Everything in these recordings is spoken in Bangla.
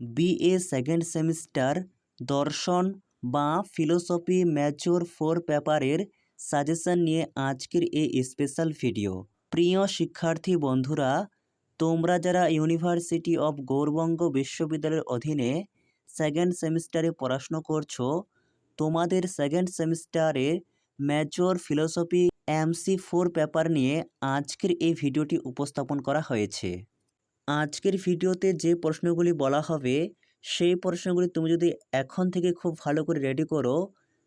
বিএ সেকেন্ড সেমিস্টার দর্শন বা ফিলোসফি ম্যাচিওর ফোর পেপারের সাজেশন নিয়ে আজকের এই স্পেশাল ভিডিও প্রিয় শিক্ষার্থী বন্ধুরা, তোমরা যারা ইউনিভার্সিটি অফ গৌরবঙ্গ বিশ্ববিদ্যালয়ের অধীনে সেকেন্ড সেমিস্টারে পড়াশুনো করছ, তোমাদের সেকেন্ড সেমিস্টারে major philosophy MC four paper নিয়ে আজকের এই ভিডিওটি উপস্থাপন করা হয়েছে। আজকের ভিডিওতে যে প্রশ্নগুলি বলা হবে, সেই প্রশ্নগুলি তুমি যদি এখন থেকে খুব ভালো করে রেডি করো,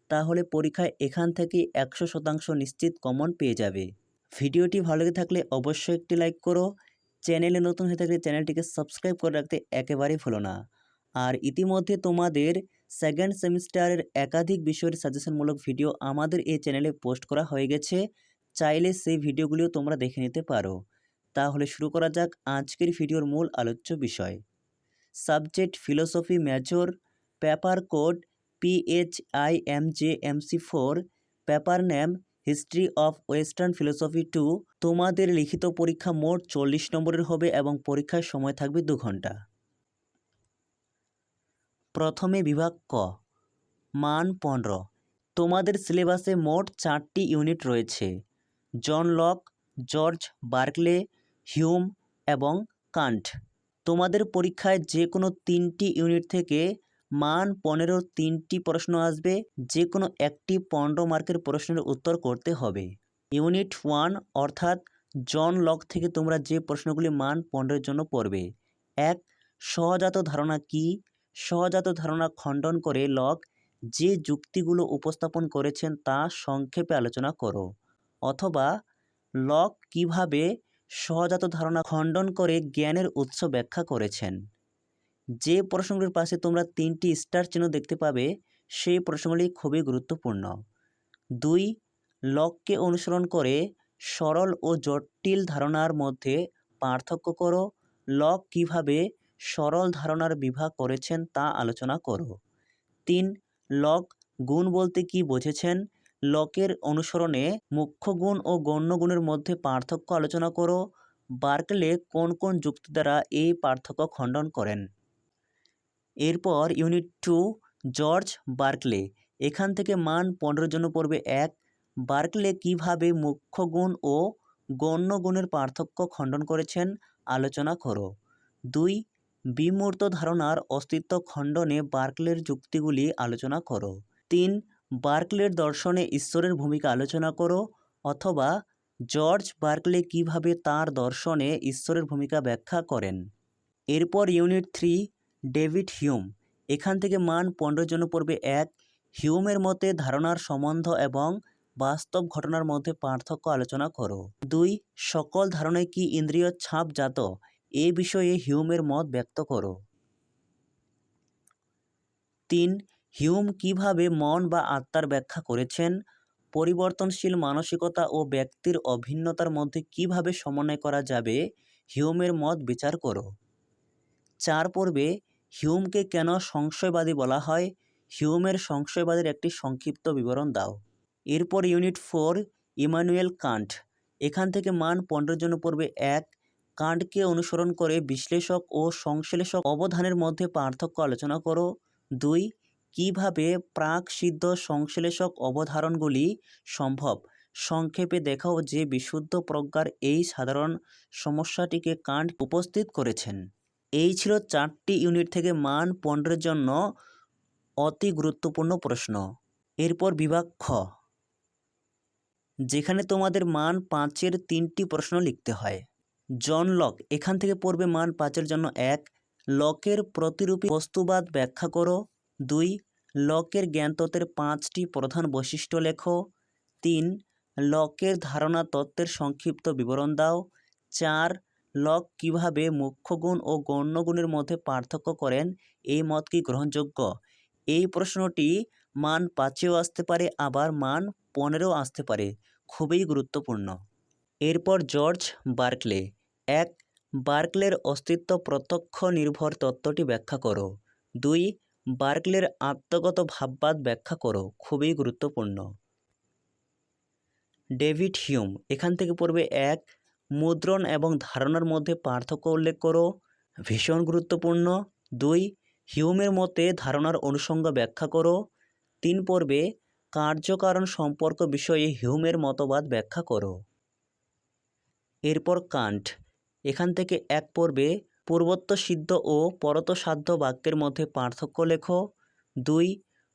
তাহলে পরীক্ষায় এখান থেকে একশো শতাংশ নিশ্চিত কমন পেয়ে যাবে। ভিডিওটি ভালো লেগে থাকলে অবশ্যই একটি লাইক করো। চ্যানেলে নতুন হয়ে থাকলে চ্যানেলটিকে সাবস্ক্রাইব করে রাখতে একেবারেই ভুলো না। আর ইতিমধ্যে তোমাদের সেকেন্ড সেমিস্টারের একাধিক বিষয়ের সাজেশনমূলক ভিডিও আমাদের এই চ্যানেলে পোস্ট করা হয়ে গেছে। চাইলে সেই ভিডিওগুলিও তোমরা দেখে নিতে পারো। তাহলে শুরু করা যাক আজকের ভিডিওর মূল আলোচ্য বিষয়। Subject philosophy major paper code PHI M J MC four paper name history of western philosophy two. তোমাদের লিখিত পরীক্ষা মোট চল্লিশ নম্বরের হবে এবং পরীক্ষার সময় থাকবে দু ঘণ্টা। প্রথমে বিভাগ ক। মান পনেরো। তোমাদের সিলেবাসে মোট চারটি ইউনিট রয়েছে। John Locke, George Berkeley Hume এবং কান্ট। তোমাদের পরীক্ষায় যে কোনো তিনটি ইউনিট থেকে মান পনেরো তিনটি প্রশ্ন আসবে যে কোনো একটি পনেরো মার্কের প্রশ্নের উত্তর করতে হবে। ইউনিট ওয়ান অর্থাৎ জন লক থেকে তোমরা যে প্রশ্নগুলি মান পনেরোর জন্য পড়বে। এক, সহজাত ধারণা কি? সহজাত ধারণা খণ্ডন করে লক যে যুক্তিগুলো উপস্থাপন করেছেন তা সংক্ষেপে আলোচনা করো। অথবা লক কীভাবে সহজাত ধারণা খণ্ডন করে জ্ঞানের উৎস ব্যাখ্যা করেছেন। যে প্রসঙ্গের পাশে তোমরা তিনটি স্টার চিহ্ন দেখতে পাবে, সেই প্রসঙ্গগুলি খুবই গুরুত্বপূর্ণ। দুই লককে অনুসরণ করে সরল ও জটিল ধারণার মধ্যে পার্থক্য করো। লক কীভাবে সরল ধারণার বিভাগ করেছেন তা আলোচনা করো। তিন লক গুণ বলতে কি বুঝেছেন? লকের অনুসরণে মুখ্য গুণ ও গণ্য গুণের মধ্যে পার্থক্য আলোচনা করো। বার্কলে কোন কোন যুক্তি দ্বারা এই পার্থক্য খণ্ডন করেন? এরপর ইউনিট টু, জর্জ বার্কলে। এখান থেকে মান পনেরোর জন্য পড়বে এক। বার্কলে কীভাবে মুখ্য গুণ ও গণ্য গুণের পার্থক্য খণ্ডন করেছেন আলোচনা করো। দুই, বিমূর্ত ধারণার অস্তিত্ব খণ্ডনে বার্কলের যুক্তিগুলি আলোচনা করো। তিন বার্কলের দর্শনে ঈশ্বরের ভূমিকা আলোচনা করো অথবা জর্জ বার্কলে কীভাবে তার দর্শনে ঈশ্বরের ভূমিকা ব্যাখ্যা করেন। এরপর ইউনিট থ্রি, ডেভিড হিউম। এখান থেকে মান পনেরো জন্য পড়বে এক। হিউমের মতে ধারণার সম্বন্ধ এবং বাস্তব ঘটনার মধ্যে পার্থক্য আলোচনা করো। দুই, সকল ধারণায় কি ইন্দ্রিয় ছাপজাত? এ বিষয়ে হিউমের মত ব্যক্ত করো। তিন হিউম কীভাবে মন বা আত্মার ব্যাখ্যা করেছেন? পরিবর্তনশীল মানসিকতা ও ব্যক্তির অভিন্নতার মধ্যে কীভাবে সমন্বয় করা যাবে? হিউমের মত বিচার করো। চার পর্বে, হিউমকে কেন সংশয়বাদী বলা হয়? হিউমের সংশয়বাদের একটি সংক্ষিপ্ত বিবরণ দাও। এরপর ইউনিট ফোর, ইমানুয়েল কান্ট। এখান থেকে মান পনেরোর জন্য পড়বে এক, কান্টকে অনুসরণ করে বিশ্লেষক ও সংশ্লেষক অবধানের মধ্যে পার্থক্য আলোচনা করো। দুই কীভাবে প্রাক সিদ্ধ সংশ্লেষক অবধারণগুলি সম্ভব? সংক্ষেপে দেখাও যে বিশুদ্ধ প্রজ্ঞার এই সাধারণ সমস্যাটিকে কান্ট উপস্থিত করেছেন। এই ছিল চারটি ইউনিট থেকে মান পনেরোর জন্য অতি গুরুত্বপূর্ণ প্রশ্ন। এরপর বিভাগ খ। যেখানে তোমাদের মান পাঁচের তিনটি প্রশ্ন লিখতে হয়। জন লক, এখান থেকে পড়বে মান পাঁচের জন্য এক। লকের প্রতিরূপী বস্তুবাদ ব্যাখ্যা করো। দুই, লকের জ্ঞানতত্ত্বের পাঁচটি প্রধান বৈশিষ্ট্য লেখো। তিন, লকের ধারণা তত্ত্বের সংক্ষিপ্ত বিবরণ দাও। চার, লক কীভাবে মুখ্যগুণ ও গণ্যগুণের মধ্যে পার্থক্য করেন? এই মত কি গ্রহণযোগ্য? এই প্রশ্নটি মান পাঁচেও আসতে পারে, আবার মান পনেরো আসতে পারে। খুবই গুরুত্বপূর্ণ। এরপর জর্জ বার্কলে। এক, বার্কলের অস্তিত্ব প্রত্যক্ষ নির্ভর তত্ত্বটি ব্যাখ্যা করো। দুই বার্কলের আত্মগত ভাববাদ ব্যাখ্যা করো, খুবই গুরুত্বপূর্ণ। ডেভিড হিউম, এখান থেকে পড়বে এক, মুদ্রণ এবং ধারণার মধ্যে পার্থক্য উল্লেখ করো, ভীষণ গুরুত্বপূর্ণ। দুই, হিউমের মতে ধারণার অনুষঙ্গ ব্যাখ্যা করো। তিন পর্বে কার্যকারণ সম্পর্ক বিষয়ে হিউমের মতবাদ ব্যাখ্যা করো। এরপর কান্ট, এখান থেকে এক পর্বে পূর্বত্ব সিদ্ধ ও পরতসাধ্য বাক্যের মধ্যে পার্থক্য লেখো। দুই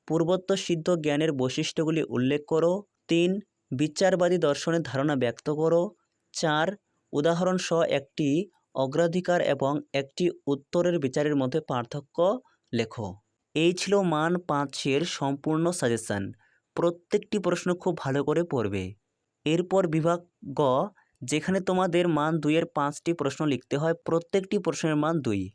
পূর্বত্ব সিদ্ধ জ্ঞানের বৈশিষ্ট্যগুলি উল্লেখ করো। তিন, বিচারবাদী দর্শনের ধারণা ব্যক্ত করো। চার উদাহরণ সহ একটি অগ্রাধিকার এবং একটি উত্তরের বিচারের মধ্যে পার্থক্য লেখো। এই ছিল মান পাঁচের সম্পূর্ণ সাজেশান প্রত্যেকটি প্রশ্ন খুব ভালো করে পড়বে। এরপর বিভাগ গ যেখানে তোমাদের মান দুইয়ের পাঁচটি প্রশ্ন লিখতে হয়, প্রত্যেকটি প্রশ্নের মান দুই।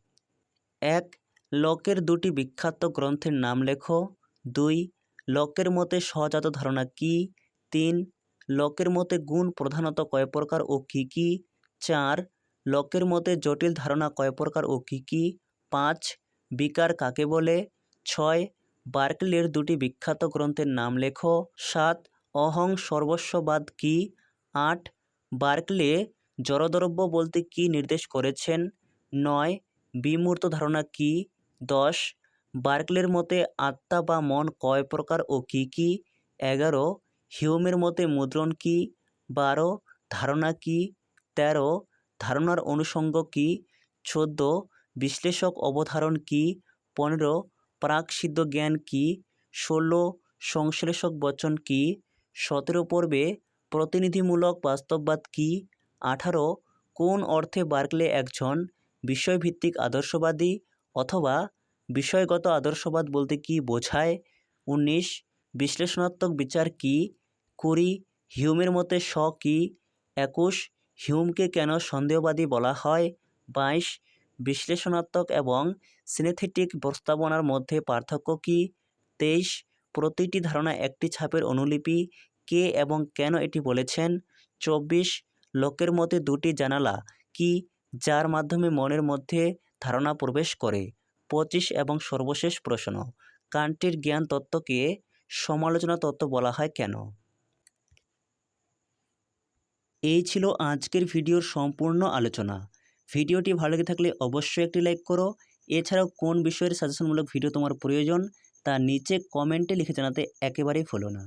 এক, লকের দুটি বিখ্যাত গ্রন্থের নাম লেখো। দুই, লকের মতে সহজাত ধারণা কি? তিন, লকের মতে গুণ প্রধানত কয় প্রকার ও কী কী? চার, লকের মতে জটিল ধারণা কয় প্রকার ও কী কী? পাঁচ, বিকার কাকে বলে? ছয়, বার্কলের দুটি বিখ্যাত গ্রন্থের নাম লেখো। সাত, অহং সর্বস্ববাদ কি? আট বার্কলে জড়দ্রব্য বলতে কি নির্দেশ করেছেন? নয়, বিমূর্ত ধারণা কি? দশ, বার্কলের মতে আত্মা বা মন কয় প্রকার ও কী কী? এগারো, হিউমের মতে মুদ্রণ কি? বারো, ধারণা কি? তেরো, ধারণার অনুষঙ্গ কি? চোদ্দ, বিশ্লেষক অবধারণ কি? পনেরো প্রাকসিদ্ধ জ্ঞান কি? ষোলো, সংশ্লেষক বচন কি? সতেরো পর্বে প্রতিনিধিমূলক বাস্তববাদ কি? আঠারো, কোন অর্থে বার্কলে একজন বিষয়ভিত্তিক আদর্শবাদী অথবা বিষয়গত আদর্শবাদ বলতে কি বোঝায়? উনিশ, বিশ্লেষণাত্মক বিচার কি? কুড়ি, হিউমের মতে স কি? একুশ, হিউমকে কেন সন্দেহবাদী বলা হয়? বাইশ, বিশ্লেষণাত্মক এবং সিনেথেটিক প্রস্তাবনার মধ্যে পার্থক্য কি? তেইশ, প্রতিটি ধারণা একটি ছাপের অনুলিপি কে এবং কেন এটি বলেছেন? চব্বিশ, লোকের মতে দুটি জানালা কি যার মাধ্যমে মনের মধ্যে ধারণা প্রবেশ করে? পঁচিশ এবং সর্বশেষ প্রশ্ন কান্টের জ্ঞান তত্ত্বকে সমালোচনা তত্ত্ব বলা হয় কেন? এই ছিল আজকের ভিডিওর সম্পূর্ণ আলোচনা। ভিডিওটি ভালো লেগে থাকলে অবশ্যই একটি লাইক করো। এছাড়াও কোন বিষয়ের সাজেশনমূলক ভিডিও তোমার প্রয়োজন তা নিচে কমেন্টে লিখে জানাতে একেবারেই ভুলো না।